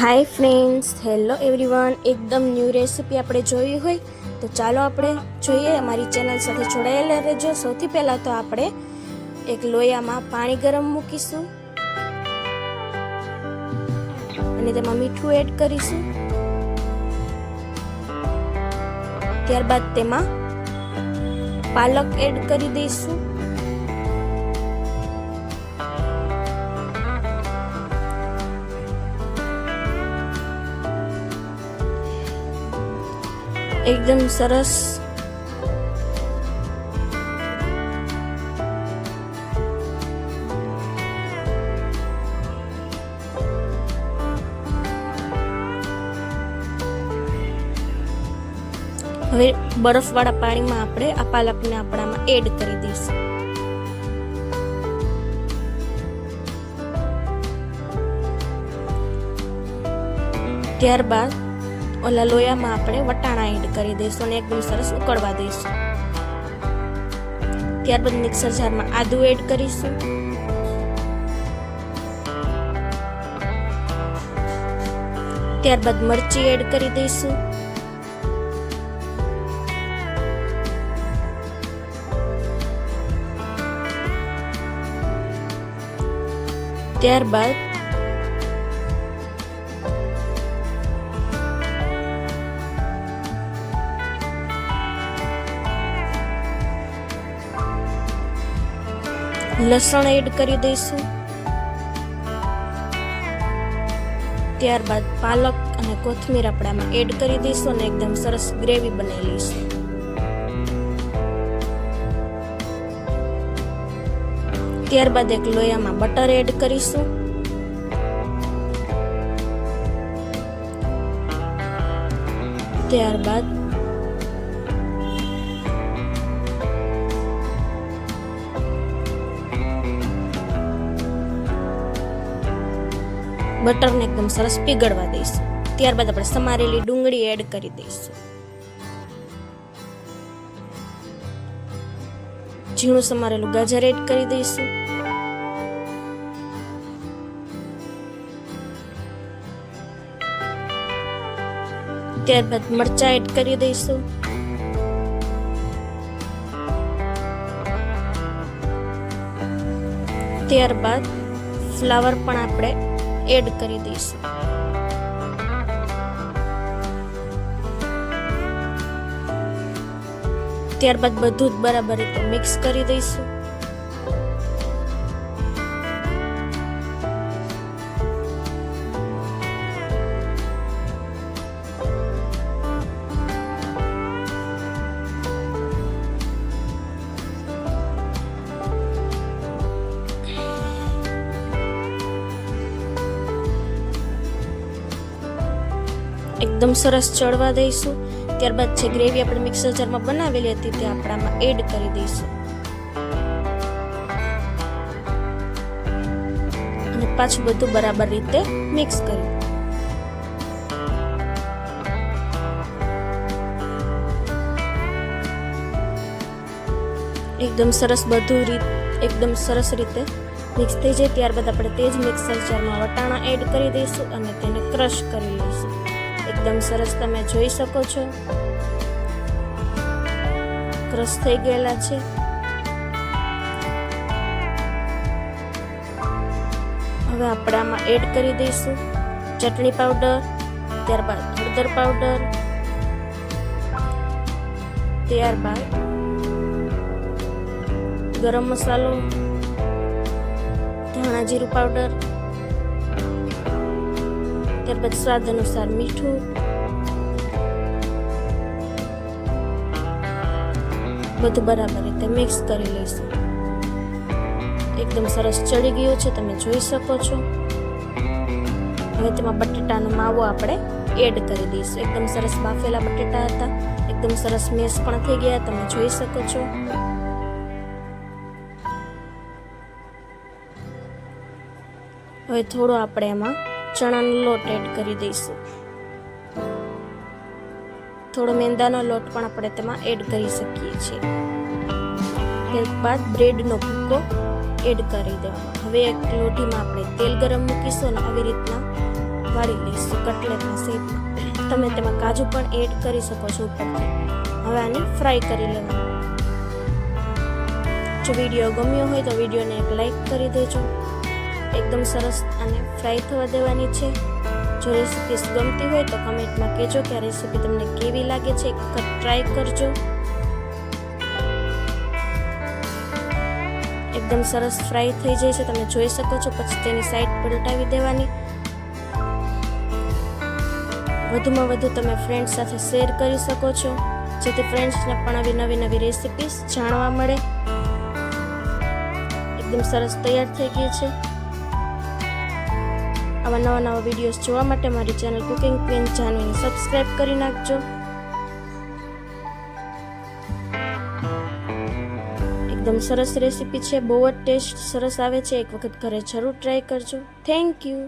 હાય friends hello everyone એકદમ new recipe આપણે જોઈ હોય, તો ચાલો આપણે જોઈએ. અમારી ચેનલ સાથે જોડાયેલા રહેજો. સૌથી પહેલાં તો આપણે એક લોયામાં પાણી ગરમ મૂકીશું. અને તેમાં મીઠું એડ કરીશું. ત્યારબાદ તેમાં પાલક એડ કરી દઈશું. એકદમ સરસ. હવે બરફવાળા પાણીમાં આપણે આ પાલકને આપણામાં એડ કરી દઈશું. ત્યારબાદ ઓલા લોયામાં આપણે વટાણા એડ કરી દઈશું અને એકદમ સરસ ઉકળવા દઈશું. ત્યારબાદ મિક્સર જારમાં આદું એડ કરીશું. ત્યારબાદ મરચી એડ કરી દઈશું. ત્યારબાદ લસણ એડ કરી દઈશું. ત્યારબાદ પાલક અને કોથમીર આપણે આમાં એડ કરી દઈશું અને એકદમ સરસ ગ્રેવી બનાવી લઈશું. ત્યારબાદ એક લોયામાં બટર એડ કરીશું. ત્યારબાદ બટરને એકદમ સરસ પીગળવા દઈશું. ત્યારબાદ આપણે સમારેલી ડુંગળી એડ કરી દઈશું. ઝીણું સમારેલું ગાજર એડ કરી દઈશું. ત્યારબાદ મરચા એડ કરી દઈશું. ત્યારબાદ ફ્લાવર પણ આપણે એડ કરી દઈશ. ત્યારબાદ બધું જ બરાબર રીતે મિક્સ કરી દઈશું. એકદમ સરસ ચડવા દઈશું. ત્યારબાદ જે ગ્રેવી આપણે મિક્સર જારમાં બનાવેલી હતી તે આપણામાં એડ કરી દઈશું. અને પાછું બધું બરાબર રીતે મિક્સ કરી. એકદમ સરસ બધું રીત, એકદમ સરસ રીતે મિક્સ થઈ જાય. ત્યારબાદ આપણે તે જ મિક્સર જારમાં વટાણા એડ કરી દઈશું અને તેને ક્રશ કરી લઈશું. એકદમ સરસ તમે જોઈ શકો છો. ક્રશ થઈ ગયેલા છે. હવે આપણે આમાં એડ કરી દઈશું. ચટણી પાવડર, ત્યારબાદ હળદર પાવડર, ત્યારબાદ ગરમ મસાલો, ધાણા જીરું પાવડર ત્યારબાદ સ્વાદ અનુસાર મીઠું. બધું બરાબર રીતે મિક્સ કરી લઈશું. એકદમ સરસ ચડી ગયું છે, તમે જોઈ શકો છો. હવે તેમાં બટેટાનો માવો આપણે એડ કરી દઈશું. એકદમ સરસ બાફેલા બટેટા હતા. એકદમ સરસ મેસ પણ થઈ ગયા, તમે જોઈ શકો છો. હવે થોડો આપણે એમાં ચણાનો લોટ એડ કરી દઈશું. થોડો મેંદાનો લોટ પણ આપણે તેમાં એડ કરી શકીએ છીએ. ત્યારબાદ બ્રેડનો ભૂકો એડ કરી દેવાનો. હવે એક લોટીમાં આપણે તેલ ગરમ મૂકીશું અને આવી રીતના વાળી લઈશું કટલેટના શેપમાં તમે તેમાં કાજુ પણ એડ કરી શકો છો ઉપરથી. હવે આને ફ્રાય કરી લેવાનું. જો વીડિયો ગમ્યો હોય તો વિડીયોને એક લાઈક કરી દેજો. એકદમ સરસ અને ફ્રાય થવા દેવાની છે. જો રેસીપીસ ગમતી હોય તો કમેન્ટમાં કહેજો કે આ રેસીપી તમને કેવી લાગે છે. એક ટ્રાય કરજો. એકદમ સરસ ફ્રાય થઈ જાય છે. તમે જોઈ શકો છો. પછી તેની સાઈડ પલટાવી દેવાની. વધુમાં વધુ તમે ફ્રેન્ડ્સ સાથે શેર કરી શકો છો. જેથી ફ્રેન્ડ્સને પણ આવી નવી નવી રેસિપીસ જાણવા મળે. એકદમ સરસ તૈયાર થઈ ગઈ છે. આવા નવા નવા વિડીયોઝ જોવા માટે મારી ચેનલ કુકિંગ ક્વીન જાનવીને સબસ્ક્રાઈબ કરી નાખજો. એકદમ સરસ રેસીપી છે, બહુ જ ટેસ્ટ સરસ આવે છે. એક વખત ઘરે જરૂર ટ્રાય કરજો. Thank you